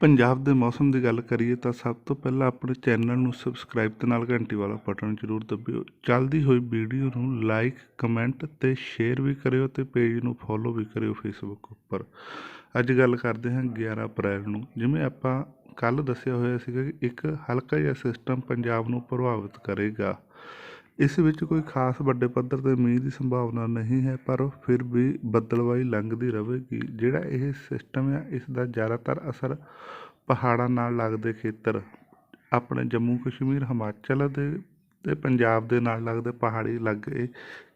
ਪੰਜਾਬ ਦੇ ਮੌਸਮ ਦੀ ਗੱਲ ਕਰੀਏ ਤਾਂ ਸਭ ਤੋਂ ਪਹਿਲਾਂ ਆਪਣੇ ਚੈਨਲ ਨੂੰ ਸਬਸਕ੍ਰਾਈਬ ਤੇ ਨਾਲ ਘੰਟੀ ਵਾਲਾ ਬਟਨ ਜ਼ਰੂਰ ਦਬਿਓ। ਚੱਲਦੀ ਹੋਈ ਵੀਡੀਓ ਨੂੰ ਲਾਈਕ ਕਮੈਂਟ ਤੇ ਸ਼ੇਅਰ ਵੀ ਕਰਿਓ ਤੇ ਪੇਜ ਨੂੰ ਫੋਲੋ ਵੀ ਕਰਿਓ ਫੇਸਬੁੱਕ ਉੱਪਰ। ਅੱਜ ਗੱਲ ਕਰਦੇ ਹਾਂ 11 ਅਪ੍ਰੈਲ ਨੂੰ। ਜਿਵੇਂ ਆਪਾਂ ਕੱਲ ਦੱਸਿਆ ਹੋਇਆ ਸੀਗਾ ਕਿ ਇੱਕ ਹਲਕਾ ਜਿਹਾ ਸਿਸਟਮ ਪੰਜਾਬ ਨੂੰ ਪ੍ਰਭਾਵਿਤ ਕਰੇਗਾ। ਇਸ ਵਿੱਚ ਕੋਈ ਖਾਸ ਵੱਡੇ ਪੱਧਰ ਤੇ ਮੀਂਹ ਦੀ ਸੰਭਾਵਨਾ ਨਹੀਂ ਹੈ, ਪਰ ਫਿਰ ਵੀ ਬੱਦਲਵਾਈ ਲੰਘਦੀ ਰਹੇਗੀ ਜਿਹੜਾ ਇਹ ਸਿਸਟਮ ਹੈ ਇਸ ਦਾ ਜ਼ਿਆਦਾਤਰ ਅਸਰ ਪਹਾੜਾਂ ਨਾਲ ਲੱਗਦੇ ਖੇਤਰ, ਆਪਣੇ ਜੰਮੂ ਕਸ਼ਮੀਰ, ਹਿਮਾਚਲ ਦੇ, ਤੇ ਪੰਜਾਬ ਦੇ ਨਾਲ ਲੱਗਦੇ ਪਹਾੜੀ ਇਲਾਕੇ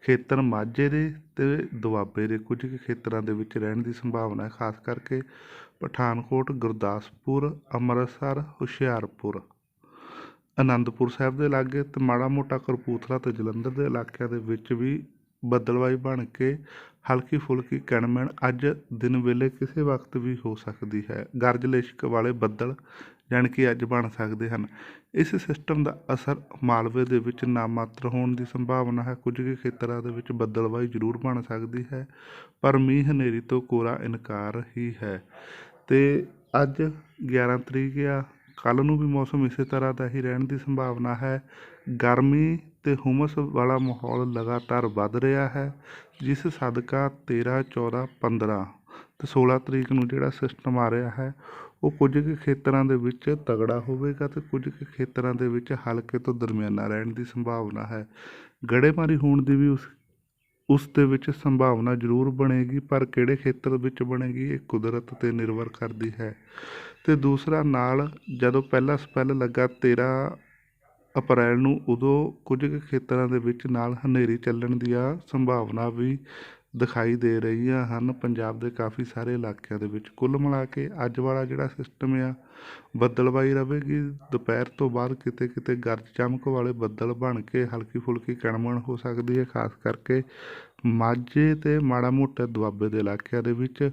ਖੇਤਰ ਮਾਝੇ ਦੇ ਤੇ ਦੁਆਬੇ ਦੇ ਕੁਝ ਕੁ ਖੇਤਰਾਂ ਦੇ ਵਿੱਚ ਰਹਿਣ ਦੀ ਸੰਭਾਵਨਾ ਹੈ, ਖਾਸ ਕਰਕੇ ਪਠਾਨਕੋਟ, ਗੁਰਦਾਸਪੁਰ, ਅੰਮ੍ਰਿਤਸਰ, ਹੁਸ਼ਿਆਰਪੁਰ। ਅਨੰਦਪੁਰ ਸਾਹਿਬ ਦੇ ਲਾਗੇ ਅਤੇ ਮਾੜਾ ਮੋਟਾ ਕਪੂਰਥਲਾ ਅਤੇ ਜਲੰਧਰ ਦੇ ਇਲਾਕਿਆਂ ਦੇ ਵਿੱਚ ਵੀ ਬੱਦਲਵਾਈ ਬਣ ਕੇ ਹਲਕੀ ਫੁਲਕੀ ਕਣਮਣ ਅੱਜ ਦਿਨ ਵੇਲੇ ਕਿਸੇ ਵਕਤ ਵੀ ਹੋ ਸਕਦੀ ਹੈ। ਗਰਜਲੇਸ਼ਕ ਵਾਲੇ ਬੱਦਲ ਜਾਣੀ ਕਿ ਅੱਜ ਬਣ ਸਕਦੇ ਹਨ। ਇਸ ਸਿਸਟਮ ਦਾ ਅਸਰ ਮਾਲਵੇ ਦੇ ਵਿੱਚ ਨਾਮਾਤਰ ਹੋਣ ਦੀ ਸੰਭਾਵਨਾ ਹੈ। ਕੁਝ ਕੁ ਖੇਤਰਾਂ ਦੇ ਵਿੱਚ ਬੱਦਲਵਾਈ ਜ਼ਰੂਰ ਬਣ ਸਕਦੀ ਹੈ, ਪਰ ਮੀਂਹ ਹਨੇਰੀ ਤੋਂ ਕੋਰਾ ਇਨਕਾਰ ਹੀ ਹੈ। ਤੇ ਅੱਜ 11 ਤਰੀਕ ਆ ਕੱਲ੍ਹ ਨੂੰ ਵੀ ਮੌਸਮ ਇਸੇ ਤਰ੍ਹਾਂ ਦਾ ਹੀ ਰਹਿਣ ਦੀ ਸੰਭਾਵਨਾ ਹੈ। ਗਰਮੀ ਅਤੇ ਹੁਮਸ ਵਾਲਾ ਮਾਹੌਲ ਲਗਾਤਾਰ ਵੱਧ ਰਿਹਾ ਹੈ, ਜਿਸ ਸਦਕਾ 13 14 15 ਤੇ 16 ਤਰੀਕ ਨੂੰ ਜਿਹੜਾ ਸਿਸਟਮ ਆ ਰਿਹਾ ਹੈ, ਉਹ ਕੁਝ ਕੁ ਖੇਤਰਾਂ ਦੇ ਵਿੱਚ ਤਗੜਾ ਹੋਵੇਗਾ ਅਤੇ ਕੁਝ ਕੁ ਖੇਤਰਾਂ ਦੇ ਵਿੱਚ ਹਲਕੇ ਤੋਂ ਦਰਮਿਆਨਾ ਰਹਿਣ ਦੀ ਸੰਭਾਵਨਾ ਹੈ। ਗੜ੍ਹੇਮਾਰੀ ਹੋਣ ਦੀ ਵੀ ਉਸ ਉਸ ਦੇ ਵਿੱਚ ਸੰਭਾਵਨਾ ਜ਼ਰੂਰ ਬਣੇਗੀ, ਪਰ ਕਿਹੜੇ ਖੇਤਰ ਵਿੱਚ ਬਣੇਗੀ ਇਹ ਕੁਦਰਤ 'ਤੇ ਨਿਰਭਰ ਕਰਦੀ ਹੈ। ਅਤੇ ਦੂਸਰਾ, ਨਾਲ ਜਦੋਂ ਪਹਿਲਾ ਸਪੈੱਲ ਲੱਗਾ 13 ਅਪ੍ਰੈਲ ਨੂੰ, ਉਦੋਂ ਕੁਝ ਕੁ ਖੇਤਰਾਂ ਦੇ ਵਿੱਚ ਨਾਲ ਹਨੇਰੀ ਚੱਲਣ ਦੀਆਂ ਸੰਭਾਵਨਾ ਵੀ ਦਿਖਾਈ ਦੇ ਰਹੀਆਂ ਹਨ। ਪੰਜਾਬ ਦੇ ਕਾਫੀ ਸਾਰੇ ਇਲਾਕਿਆਂ ਦੇ ਵਿੱਚ ਕੁੱਲ ਮਿਲਾ ਕੇ ਅੱਜ ਵਾਲਾ ਜਿਹੜਾ ਸਿਸਟਮ ਆ, ਬੱਦਲਵਾਈ ਰਹੇਗੀ ਦੁਪਹਿਰ ਤੋਂ ਬਾਅਦ ਕਿਤੇ ਕਿਤੇ ਗਰਜ ਚਮਕ ਵਾਲੇ ਬੱਦਲ ਬਣ ਕੇ ਹਲਕੀ ਫੁਲਕੀ ਕਣਮਣ ਹੋ ਸਕਦੀ ਹੈ। ਖਾਸ ਕਰਕੇ ਮਾਝੇ ਤੇ ਮਾੜਾ ਮੋਟਾ ਦੁਆਬੇ ਦੇ ਇਲਾਕਿਆਂ ਦੇ ਵਿੱਚ।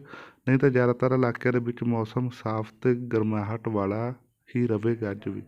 ਨਹੀਂ ਤਾਂ ਜ਼ਿਆਦਾਤਰ ਇਲਾਕਿਆਂ ਦੇ ਵਿੱਚ ਮੌਸਮ ਸਾਫ਼ ਤੇ ਗਰਮਾਹਟ ਵਾਲਾ ਹੀ ਰਹੇਗਾ ਅੱਜ ਵੀ।